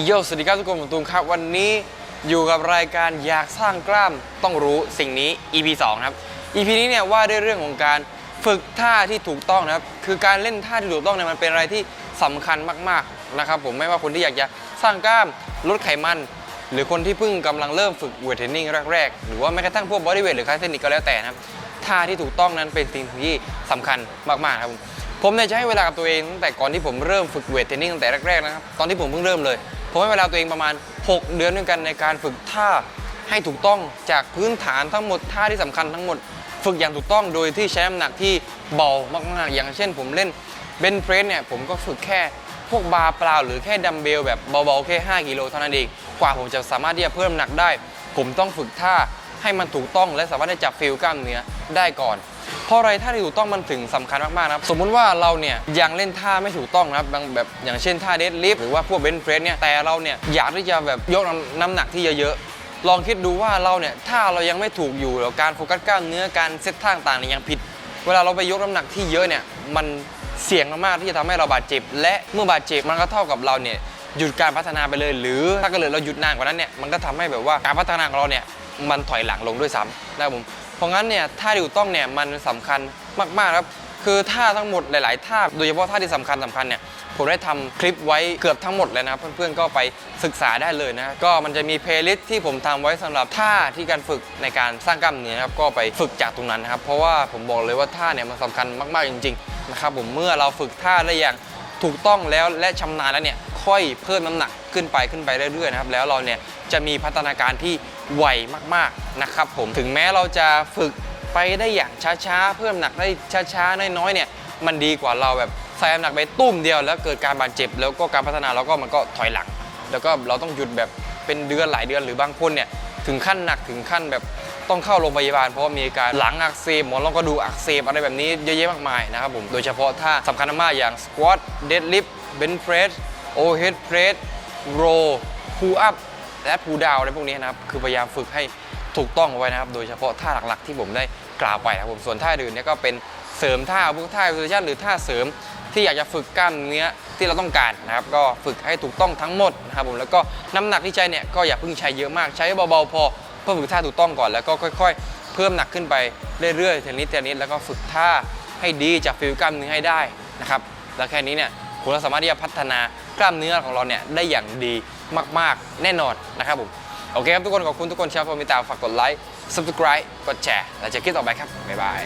โยสวัสดีครับทุกคนผมตูมครับ วันนี้อยู่กับรายการอยากสร้างกล้ามต้องรู้สิ่งนี้ EP 2ครับ EP นี้เนี่ยว่าด้วยเรื่องของการฝึกท่าที่ถูกต้องนะครับ คือการเล่นท่าที่ถูกต้องเนี่ยมันเป็นอะไรที่สำคัญมากๆนะครับผมไม่ว่าคนที่อยากจะสร้างกล้ามลดไขมัน หรือคนที่เพิ่งกำลังเริ่มฝึกเวทเทรนนิ่งแรกๆ หรือว่าแม้กระทั่งพวกบอดี้เวทหรือคลาสเทนิคก็แล้วแต่นะครับท่าที่ถูกต้องนั้นเป็นสิ่งที่สำคัญมากๆครับผมผมเนี่ยจะให้เวลากับตัวเองตั้งแต่ก่อนที่ผมเริ่มฝึกเวทเทรนนิ่งตั้งแต่แรกๆนะครับตอนที่ผมเพิ่งเริ่มเลย ผมให้เวลาตัวเองประมาณ 6 เดือนด้วยกันในการฝึกท่าให้ถูกต้องจากพื้นฐานทั้งหมดท่าที่สำคัญทั้งหมด ฝึกอย่างถูกต้องโดยที่ใช้น้ำหนักที่เบามากๆอย่างเช่น ผมเล่นเบนเพรสเนี่ยผมก็ฝึกแค่พวกบาร์เปล่าหรือแค่ดัมเบลแบบเบาๆแค่5กิโลเท่านั้นเองกว่าผมจะสามารถที่จะเพิ่มน้ำหนักได้ ผมต้องฝึกท่าให้มันถูกต้องและสามารถที่จะฟิลกล้ามเนื้อได้ก่อน ราะอะไรท่าที่ถูกต้องมันถึงสำคัญมากๆนะครับสมมุติว่าเราเนี่ยยังเล่นท่าไม่ถูกต้องนะครับบางแบบอย่างเช่นท่าเดดลิฟหรือว่าพวกเบนเพรสเนี่ยแต่เราเนี่ยอยากที่จะแบบยกน้ำน้ำหนักที่เยอะๆลองคิดดูว่าเราเนี่ยถ้าเรายังไม่ถูกอยู่แล้วการโฟกัสกล้ามเนื้อการเซตท่าต่างๆเนี่ยยังผิด เวลาเราไปยกน้ำหนักที่เยอะเนี่ยมันเสี่ยงมากๆที่จะทำให้เราบาดเจ็บ และเมื่อบาดเจ็บมันก็เท่ากับเราเนี่ยหยุดการพัฒนาไปเลย หรือถ้าเกิดเราหยุดนานกว่านั้นเนี่ยมันก็ทำให้แบบว่าการพัฒนาของเราเนี่ยมันถอยหลังลงด้วยซ้ำนะครับผม ราะงั้นเนี่ยท่าที่ถูกต้องเนี่ยมันสำคัญมากๆครับคือท่าทั้งหมดหลาย ๆ ท่าโดยเฉพาะท่าที่สำคัญสำคัญเนี่ยผมได้ทำคลิปไว้เกือบทั้งหมดเลยนะครับเพื่อนๆก็ไปศึกษาได้เลยนะก็มันจะมีเพลย์ลิสต์ที่ผมทำไว้สำหรับท่าที่การฝึกในการสร้างกล้ามเนื้อนะครับก็ไปฝึกจากตรงนั้นนะครับเพราะว่าผมบอกเลยว่าท่าเนี่ยมันสำคัญมากๆจริงๆนะครับผมเมื่อเราฝึกท่าได้อย่างถูกต้องแล้วและชำนาญแล้วเนี่ย ค่อยเพิ่มน้ำหนักขึ้นไปขึ้นไปเรื่อยๆนะครับแล้วเราเนี่ยจะมีพัฒนาการที่ไวมากๆนะครับผมถึงแม้เราจะฝึกไปได้อย่างช้าๆ เพิ่มหนักได้ช้าๆน้อยๆเนี่ยมันดีกว่าเราแบบใส่น้ำหนักไปตุ้มเดียวแล้วเกิดการบาดเจ็บ แล้วก็การพัฒนาเราก็มันก็ถอยหลัง แล้วก็เราต้องหยุดแบบเป็นเดือนหลายเดือนหรือบางคนเนี่ยถึงขั้นหนักถึงขั้นแบบต้องเข้าโรงพยาบาลเพราะมีอาการหลังอักเสบหมอนรองกระดูกอักเสบอะไรแบบนี้เยอะแยะมากมายนะครับผมโดยเฉพาะท่าสำคัญมากอย่าง squat deadlift bench press overhead press row pull up และพูดาวอะไรพวกนี้นะครับ คือพยายามฝึกให้ถูกต้องเอาไว้นะครับ โดยเฉพาะท่าหลักๆที่ผมได้กล่าวไปนะครับผม ส่วนท่าอื่นเนี่ยก็เป็นเสริมท่าพวกท่า position หรือท่าเสริมที่อยากจะฝึกกล้ามเนื้อที่เราต้องการนะครับ ก็ฝึกให้ถูกต้องทั้งหมดนะครับผมแล้วก็น้ำหนักที่ใช้เนี่ยก็อย่าเพิ่งใช้เยอะมากใช้เบาๆพอเพื่อฝึกท่าถูกต้องก่อนแล้วก็ค่อยๆ เพิ่มหนักขึ้นไปเรื่อยๆทีนิดทีนิดแล้วก็ฝึกท่าให้ดีจากฟิลกล้ามเนื้อให้ได้นะครับแล้วแค่นี้เนี่ย คุณเราสามารถที่จะพัฒนากล้ามเนื้อของเราเนี่ยได้อย่างดีมาก ๆ แน่นอนนะครับผมโอเคครับทุกคนขอบคุณทุกคนชาวฟอร์มิตาฝากกดไลค์ subscribe กดแชร์แล้วเจอคลิปต่อไปครับบ๊ายบาย